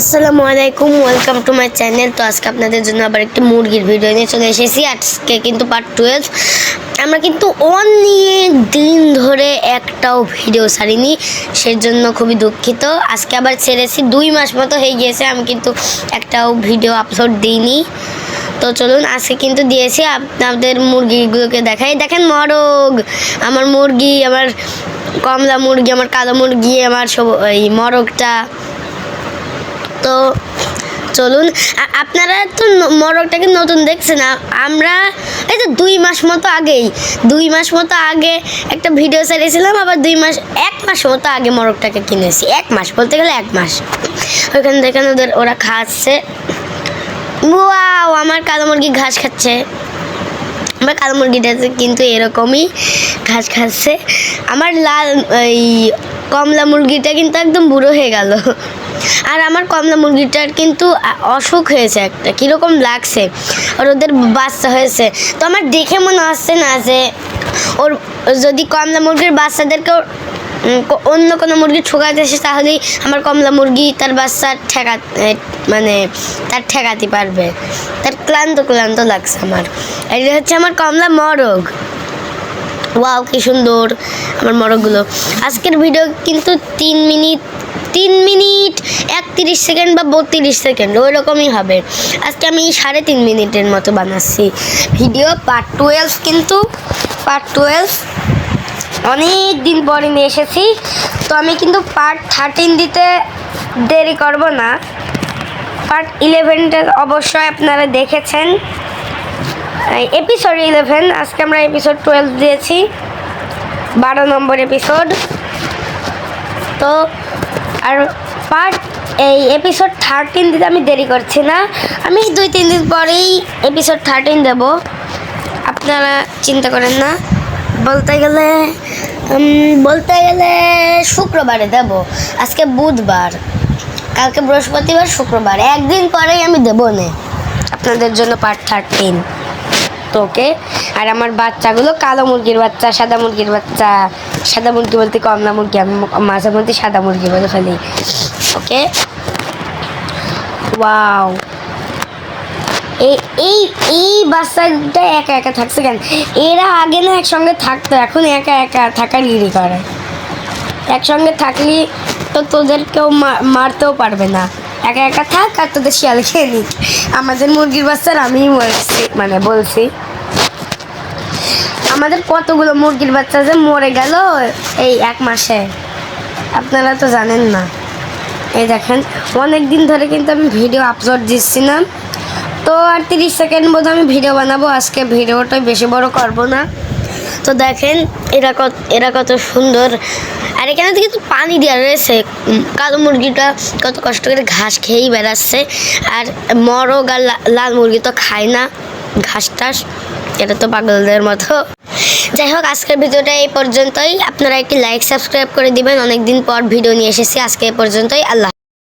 আসসালামু আলাইকুম welcome to my channel তো আজকে আপনাদের জন্য আবার একটি মুরগির ভিডিও নিয়ে চলে এসেছি। আজকে কিন্তু পার্ট টুয়েলভ আমরা কিন্তু অনেক দিন ধরে একটাও ভিডিও ছাড়িনি, সেজন্য খুবই দুঃখিত। আজকে আবার ছেড়েছি, দুই মাস মতো হয়ে গিয়েছে, আমি কিন্তু একটাও ভিডিও আপলোড দিইনি। তো চলুন, আজকে কিন্তু দিয়েছি আপনাদের মুরগিগুলোকে দেখাই। দেখেন মরগ, আমার মুরগি, আমার কমলা মুরগি, আমার কালো মুরগি, আমার সব এই মরগটা। তো চলুন আপনারা তো মরগটাকে নতুন দেখছেন আমরা এই তো দুই মাস মতো আগেই, দুই মাস মতো আগে একটা ভিডিও ছেড়েছিলাম আবার দুই মাস, এক মাস মতো আগে মরগটাকে কিনেছি। এক মাস বলতে গেলে এক মাস। ওইখানে থেকে ওদের, ওরা খাচ্ছে। ওয়াও, আমার কালো মুরগি ঘাস খাচ্ছে। আমার কালো মুরগিটা কিন্তু এরকমই ঘাস খাচ্ছে। আমার লাল এই কমলা মুরগিটা কিন্তু একদম বুড়ো হয়ে গেল। আর আমার কমলা মুরগিটার কিন্তু অসুখ হয়েছে একটা, কীরকম লাগছে? আর ওদের বাচ্চা হয়েছে। তো আমার দেখে মনে হচ্ছে না যে ওর যদি কমলা মুরগির বাচ্চাদেরকে অন্য কোনো মুরগি ঠোকাতে আসে, তাহলেই আমার কমলা মুরগি তার বাচ্চা ঠেকা মানে তার ঠেকাতে পারবে। তার ক্লান্ত ক্লান্ত লাগছে আমার। এটা হচ্ছে আমার কমলা মরগ। ওয়াও, কি সুন্দর, আমার মরগগুলো। আজকের ভিডিও কিন্তু তিন মিনিট তিন মিনিট, একত্রিশ সেকেন্ড বা বত্রিশ সেকেন্ড, ওই রকমই হবে। আজকে আমি সাড়ে তিন মিনিটের মতো বানাচ্ছি ভিডিও পার্ট টুয়েলভ কিন্তু পার্ট টুয়েলভ অনেক দিন পরে নিয়ে এসেছি, তো আমি কিন্তু পার্ট থার্টিন দিতে দেরি করব না। পার্ট ইলেভেনটা অবশ্যই আপনারা দেখেছেন। এপিসোড ইলেভেন আজকে আমরা এপিসোড টুয়েলভ দিয়েছি। বারো নম্বর এপিসোড তো, আর পার্ট এই এপিসোড থার্টিন দিতে আমি দেরি করছি না। আমি দুই, তিন দিন পরেই এপিসোড থার্টিন দেব। আপনারা চিন্তা করেন না। বলতে গেলে বলতে গেলে শুক্রবারে দেব। আজকে বুধবার। কালকে বৃহস্পতিবার, শুক্রবার। একদিন পরেই আমি দেবো নে। আপনাদের জন্য পার্ট থার্টিন তো ওকে আর আমার বাচ্চাগুলো কালো মুরগির বাচ্চা, সাদা মুরগির বাচ্চা। সাদা মুরগি বলতে কমলা মুরগি, আমি মাঝে মধ্যে সাদা মুরগি বলে ফেলি। ওকে? ওয়াও। এই এই এই বাচ্চাটা একা একা থাকছে কেন? এরা আগে না একসঙ্গে থাকতো, এখন একা একা থাকার ইরি করে। একসঙ্গে থাকলে তো তোদের কেউ মারতেও পারবে না। একা একা থাক আর তোদের শিয়াল খেয়ে নিক। আমাদের মুরগির বাচ্চার আমিই বলছি মানে বলছি। আমাদের কতগুলো মুরগির বাচ্চা যে মরে গেল এই এক মাসে। আপনারা তো জানেন না। এই দেখেন অনেক দিন ধরে কিন্তু আমি ভিডিও আপলোড দিচ্ছি না। তো আর তিরিশ সেকেন্ড বোধ আমি ভিডিও বানাবো, আজকে ভিডিওটা বেশি বড় করব না। তো দেখেন, এরা কত এরা কত সুন্দর। আর এখানে তো কিন্তু পানি দেওয়া রয়েছে। কালো মুরগিটা কত কষ্ট করে ঘাস খেয়েই বেড়াচ্ছে। আর মরগ আর লাল মুরগি তো খায় না। ঘাস টাস, এটা তো পাগলদের মতো। যাই হোক, আজকের ভিডিওটা এই পর্যন্তই। আপনারা একটি লাইক সাবস্ক্রাইব করে দিবেন। অনেকদিন পর ভিডিও নিয়ে এসেছি। আজকে এই পর্যন্তই। আল্লাহ